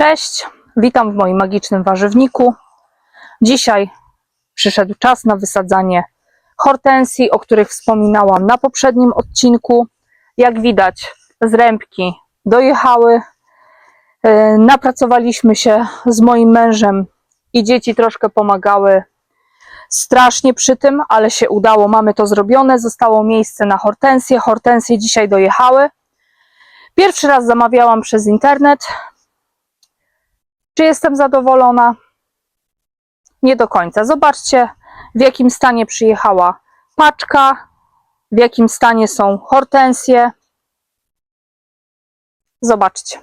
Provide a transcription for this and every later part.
Cześć, witam w moim magicznym warzywniku. Dzisiaj przyszedł czas na wysadzanie hortensji, o których wspominałam na poprzednim odcinku. Jak widać, zrębki dojechały. Yy, Napracowaliśmy się z moim mężem i dzieci troszkę pomagały strasznie przy tym, ale się udało, mamy to zrobione. Zostało miejsce na hortensje. Hortensje dzisiaj dojechały. Pierwszy raz zamawiałam przez internet. Czy jestem zadowolona? Nie do końca. Zobaczcie, w jakim stanie przyjechała paczka, w jakim stanie są hortensje. Zobaczcie.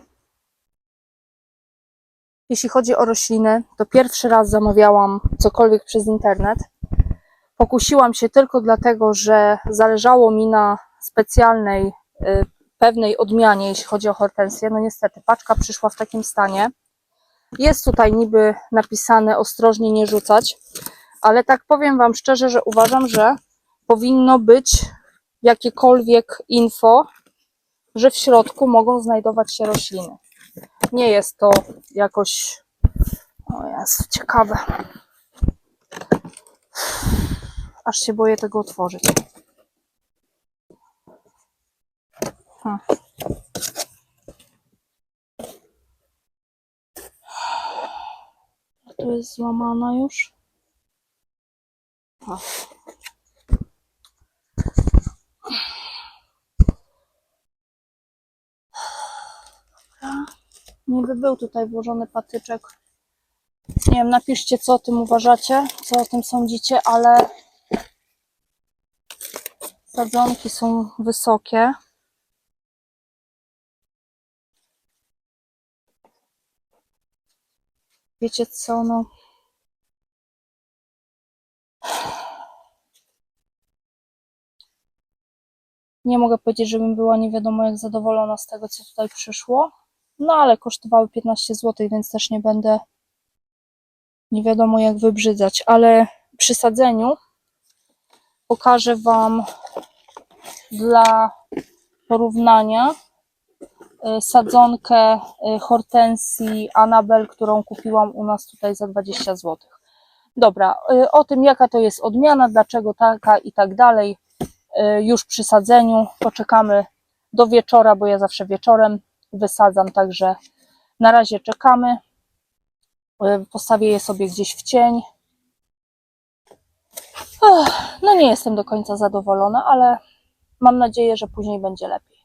Jeśli chodzi o rośliny, to pierwszy raz zamawiałam cokolwiek przez internet. Pokusiłam się tylko dlatego, że zależało mi na specjalnej, y, pewnej odmianie, jeśli chodzi o hortensję. No niestety, paczka przyszła w takim stanie. Jest tutaj niby napisane ostrożnie nie rzucać, ale tak powiem Wam szczerze, że uważam, że powinno być jakiekolwiek info, że w środku mogą znajdować się rośliny. Nie jest to jakoś. O jest ciekawe. Aż się boję tego otworzyć. Hmm. Tu jest złamana już. O. Dobra. Niby był tutaj włożony patyczek. Nie wiem, napiszcie co o tym uważacie, co o tym sądzicie, ale sadzonki są wysokie. Wiecie co, no. Nie mogę powiedzieć, żebym była nie wiadomo jak zadowolona z tego, co tutaj przyszło. No ale kosztowały 15 zł, więc też nie będę nie wiadomo jak wybrzydzać. Ale przy sadzeniu pokażę Wam dla porównania sadzonkę y, hortensji Anabel, którą kupiłam u nas tutaj za 20 zł. Dobra, y, o tym jaka to jest odmiana, dlaczego taka i tak dalej, y, już przy sadzeniu. Poczekamy do wieczora, bo ja zawsze wieczorem wysadzam, także na razie czekamy. Y, Postawię je sobie gdzieś w cień. No nie jestem do końca zadowolona, ale mam nadzieję, że później będzie lepiej.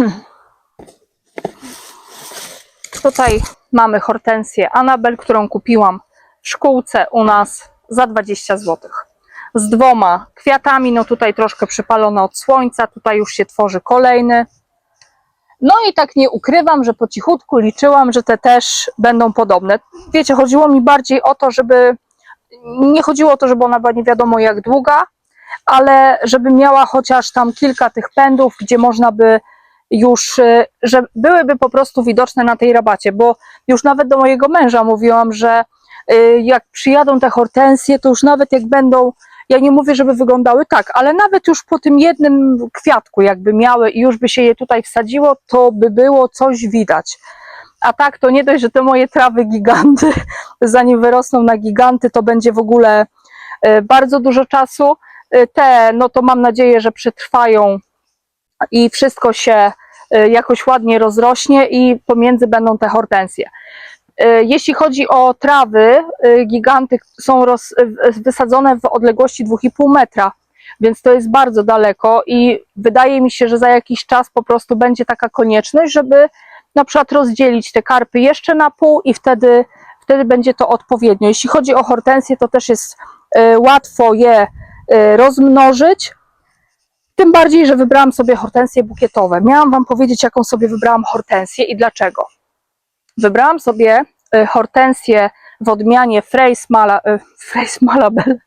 Tutaj mamy hortensję Anabel, którą kupiłam w szkółce u nas za 20 zł. Z dwoma kwiatami, no tutaj troszkę przypalone od słońca, tutaj już się tworzy kolejny. No i tak nie ukrywam, że po cichutku liczyłam, że te też będą podobne. Wiecie, chodziło mi bardziej o to, żeby nie chodziło o to, żeby ona była nie wiadomo jak długa, ale żeby miała chociaż tam kilka tych pędów, gdzie można by już, y, że byłyby po prostu widoczne na tej rabacie, bo już nawet do mojego męża mówiłam, że y, jak przyjadą te hortensje, to już nawet jak będą, ja nie mówię, żeby wyglądały tak, ale nawet już po tym jednym kwiatku jakby miały i już by się je tutaj wsadziło, to by było coś widać. A tak to nie dość, że te moje trawy giganty, zanim wyrosną na giganty, to będzie w ogóle y, bardzo dużo czasu. Te, no to mam nadzieję, że przetrwają i wszystko się jakoś ładnie rozrośnie i pomiędzy będą te hortensje. Y, Jeśli chodzi o trawy, y, giganty są roz, y, wysadzone w odległości 2,5 metra, więc to jest bardzo daleko i wydaje mi się, że za jakiś czas po prostu będzie taka konieczność, żeby na przykład rozdzielić te karpy jeszcze na pół i wtedy, wtedy będzie to odpowiednio. Jeśli chodzi o hortensje, to też jest y, łatwo je y, rozmnożyć, tym bardziej, że wybrałam sobie hortensje bukietowe. Miałam Wam powiedzieć, jaką sobie wybrałam hortensję i dlaczego. Wybrałam sobie y, hortensję w odmianie Freys Mala, y, Freys Malabel,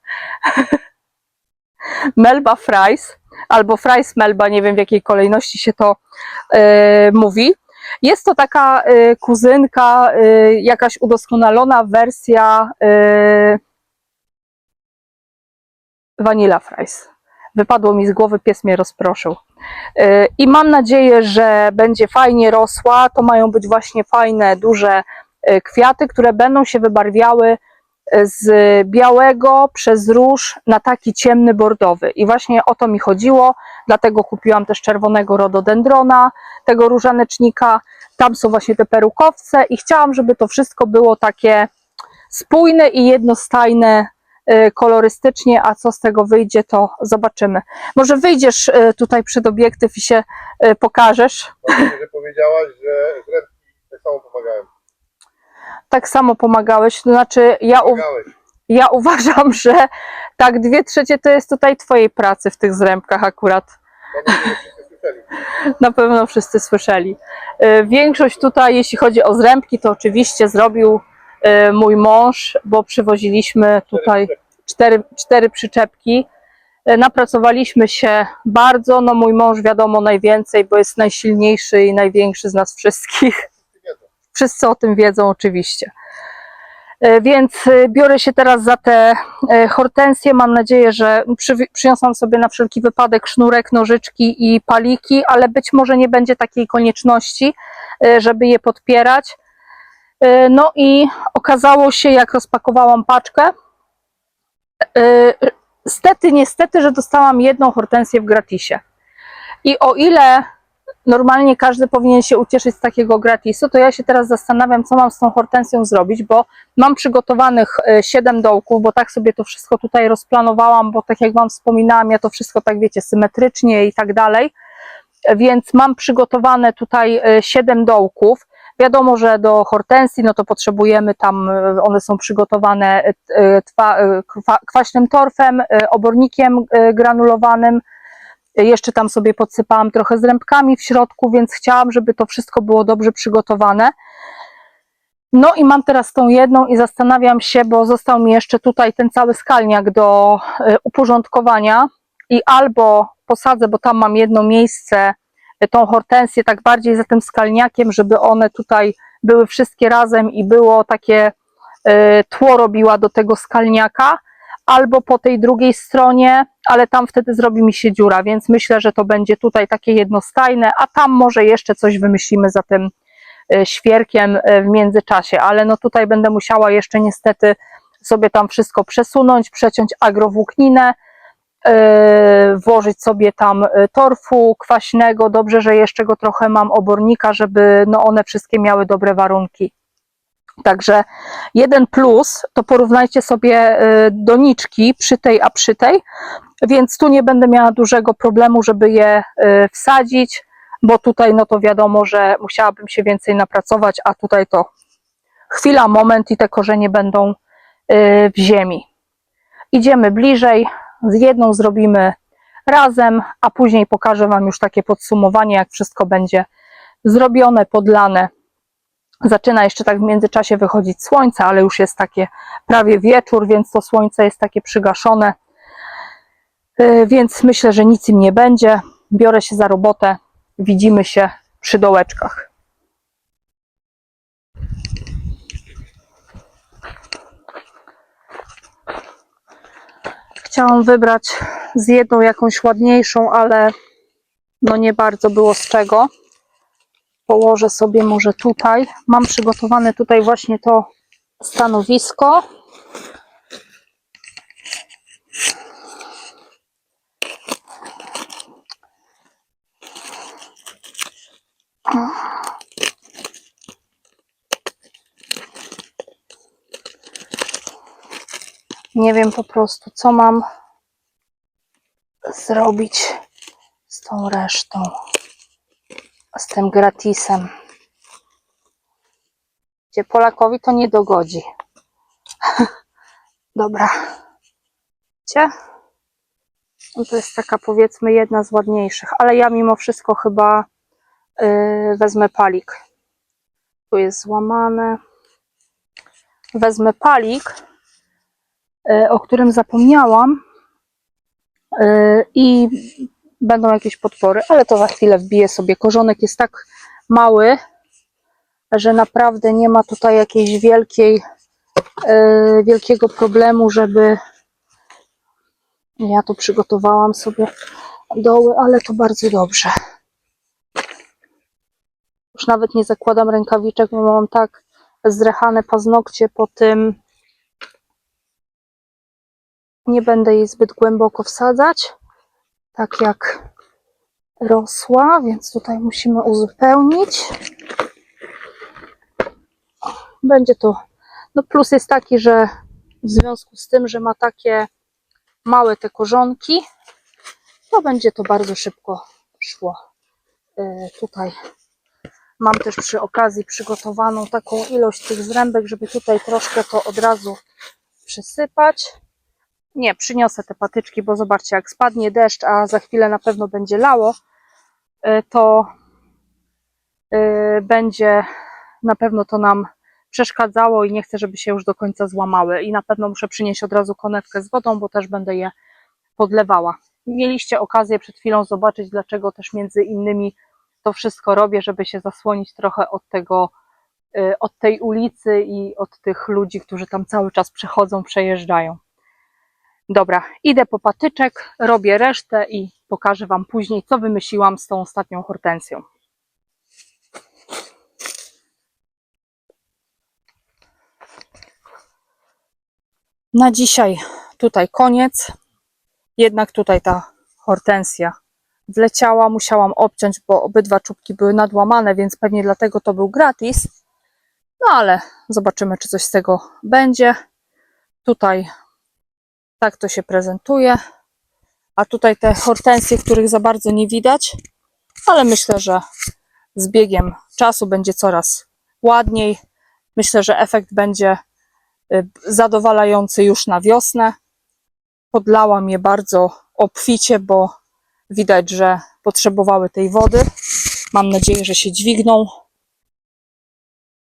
Melba Fries, albo Fries Melba, nie wiem w jakiej kolejności się to y, mówi. Jest to taka y, kuzynka, y, jakaś udoskonalona wersja y, Vanilla Fries. Wypadło mi z głowy, pies mnie rozproszył. Y, I mam nadzieję, że będzie fajnie rosła. To mają być właśnie fajne, duże y, kwiaty, które będą się wybarwiały y, z białego przez róż na taki ciemny bordowy. I właśnie o to mi chodziło, dlatego kupiłam też czerwonego rododendrona, tego różanecznika. Tam są właśnie te perukowce i chciałam, żeby to wszystko było takie spójne i jednostajne kolorystycznie, a co z tego wyjdzie, to zobaczymy. Może wyjdziesz y, tutaj przed obiektyw i się y, pokażesz. Dobrze, że powiedziałaś, że tak samo pomagają. Tak samo pomagałeś, to znaczy ja, u, ja uważam, że tak dwie trzecie to jest tutaj twojej pracy w tych zrębkach akurat. Na pewno wszyscy słyszeli. Y, Większość tutaj, jeśli chodzi o zrębki, to oczywiście zrobił y, mój mąż, bo przywoziliśmy tutaj cztery, cztery przyczepki. Y, Napracowaliśmy się bardzo. No mój mąż wiadomo najwięcej, bo jest najsilniejszy i największy z nas wszystkich. Wszyscy o tym wiedzą oczywiście. E, Więc biorę się teraz za te hortensje. Mam nadzieję, że przy, przyniosłam sobie na wszelki wypadek sznurek, nożyczki i paliki, ale być może nie będzie takiej konieczności, żeby je podpierać. E, No i okazało się, jak rozpakowałam paczkę, e, stety, niestety, że dostałam jedną hortensję w gratisie. I o ile normalnie każdy powinien się ucieszyć z takiego gratisu, to ja się teraz zastanawiam, co mam z tą hortensją zrobić, bo mam przygotowanych 7 dołków, bo tak sobie to wszystko tutaj rozplanowałam, bo tak jak Wam wspominałam, ja to wszystko tak wiecie, symetrycznie i tak dalej, więc mam przygotowane tutaj 7 dołków. Wiadomo, że do hortensji, no to potrzebujemy tam, e, one są przygotowane e, e, twa- kwa- kwaśnym torfem, obornikiem granulowanym, jeszcze tam sobie podsypałam trochę zrębkami w środku, więc chciałam, żeby to wszystko było dobrze przygotowane. No i mam teraz tą jedną i zastanawiam się, bo został mi jeszcze tutaj ten cały skalniak do uporządkowania i albo posadzę, bo tam mam jedno miejsce, tą hortensję tak bardziej za tym skalniakiem, żeby one tutaj były wszystkie razem i było takie e, tło robiła do tego skalniaka, albo po tej drugiej stronie, ale tam wtedy zrobi mi się dziura, więc myślę, że to będzie tutaj takie jednostajne, a tam może jeszcze coś wymyślimy za tym e, świerkiem e, w międzyczasie, ale no tutaj będę musiała jeszcze niestety sobie tam wszystko przesunąć, przeciąć agrowłókninę, włożyć sobie tam e, torfu kwaśnego, dobrze, że jeszcze go trochę mam obornika, żeby no one wszystkie miały dobre warunki. Także jeden plus to porównajcie sobie y, doniczki przy tej a przy tej, więc tu nie będę miała dużego problemu, żeby je wsadzić, bo tutaj no to wiadomo, że musiałabym się więcej napracować, a tutaj to chwila, moment i te korzenie będą w ziemi. Idziemy bliżej, z jedną zrobimy razem, a później pokażę Wam już takie podsumowanie, jak wszystko będzie zrobione, podlane. Zaczyna jeszcze tak w międzyczasie wychodzić słońce, ale już jest takie prawie wieczór, więc to słońce jest takie przygaszone. Yy, Więc myślę, że nic im nie będzie. Biorę się za robotę. Widzimy się przy dołeczkach. Chciałam wybrać z jedną jakąś ładniejszą, ale no nie bardzo było z czego położę sobie może tutaj. Mam przygotowane tutaj właśnie to stanowisko. Nie wiem po prostu, co mam zrobić z tą resztą z tym gratisem. Gdzie Polakowi to nie dogodzi. Dobra. Gdzie? No to jest taka powiedzmy jedna z ładniejszych, ale ja mimo wszystko chyba yy, wezmę palik. Tu jest złamane. Wezmę palik, o którym zapomniałam. Yy, I będą jakieś podpory, ale to za chwilę wbiję sobie. Korzonek jest tak mały, że naprawdę nie ma tutaj jakiejś wielkiej, e, wielkiego problemu, żeby ja tu przygotowałam sobie doły, ale to bardzo dobrze. Już nawet nie zakładam rękawiczek, bo mam tak zrechane paznokcie po tym. Nie będę jej zbyt głęboko wsadzać, tak jak rosła, więc tutaj musimy uzupełnić. Będzie to, no plus jest taki, że w związku z tym, że ma takie małe te korzonki, to będzie to bardzo szybko szło. Yy, tutaj mam też przy okazji przygotowaną taką ilość tych zrębek, żeby tutaj troszkę to od razu przysypać. Nie, przyniosę te patyczki, bo zobaczcie, jak spadnie deszcz, a za chwilę na pewno będzie lało, yy, to yy, będzie na pewno to nam przeszkadzało i nie chcę, żeby się już do końca złamały. I na pewno muszę przynieść od razu konewkę z wodą, bo też będę je podlewała. Mieliście okazję przed chwilą zobaczyć, dlaczego też między innymi to wszystko robię, żeby się zasłonić trochę od tego, y, od tej ulicy i od tych ludzi, którzy tam cały czas przechodzą, przejeżdżają. Dobra, idę po patyczek, robię resztę i pokażę Wam później, co wymyśliłam z tą ostatnią hortensją. Na dzisiaj tutaj koniec. Jednak tutaj ta hortensja wleciała, musiałam obciąć, bo obydwa czubki były nadłamane, więc pewnie dlatego to był gratis. No ale zobaczymy, czy coś z tego będzie. Tutaj tak to się prezentuje. A tutaj te hortensje, których za bardzo nie widać, ale myślę, że z biegiem czasu będzie coraz ładniej. Myślę, że efekt będzie y, zadowalający już na wiosnę. Podlałam je bardzo obficie, bo widać, że potrzebowały tej wody. Mam nadzieję, że się dźwigną.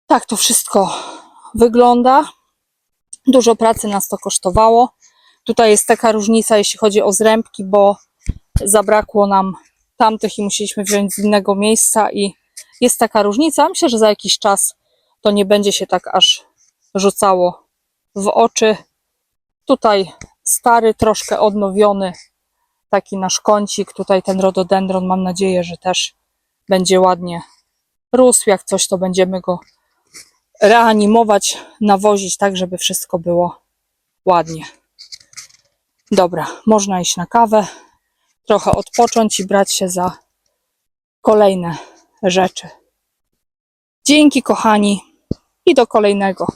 Tak to wszystko wygląda. Dużo pracy nas to kosztowało. Tutaj jest taka różnica, jeśli chodzi o zrębki, bo zabrakło nam tamtych i musieliśmy wziąć z innego miejsca i jest taka różnica. Myślę, że za jakiś czas to nie będzie się tak aż rzucało w oczy. Tutaj stary, troszkę odnowiony taki nasz kącik. Tutaj ten rododendron, mam nadzieję, że też będzie ładnie rósł. Jak coś, to będziemy go reanimować, nawozić tak, żeby wszystko było ładnie. Dobra, można iść na kawę, trochę odpocząć i brać się za kolejne rzeczy. Dzięki, kochani, i do kolejnego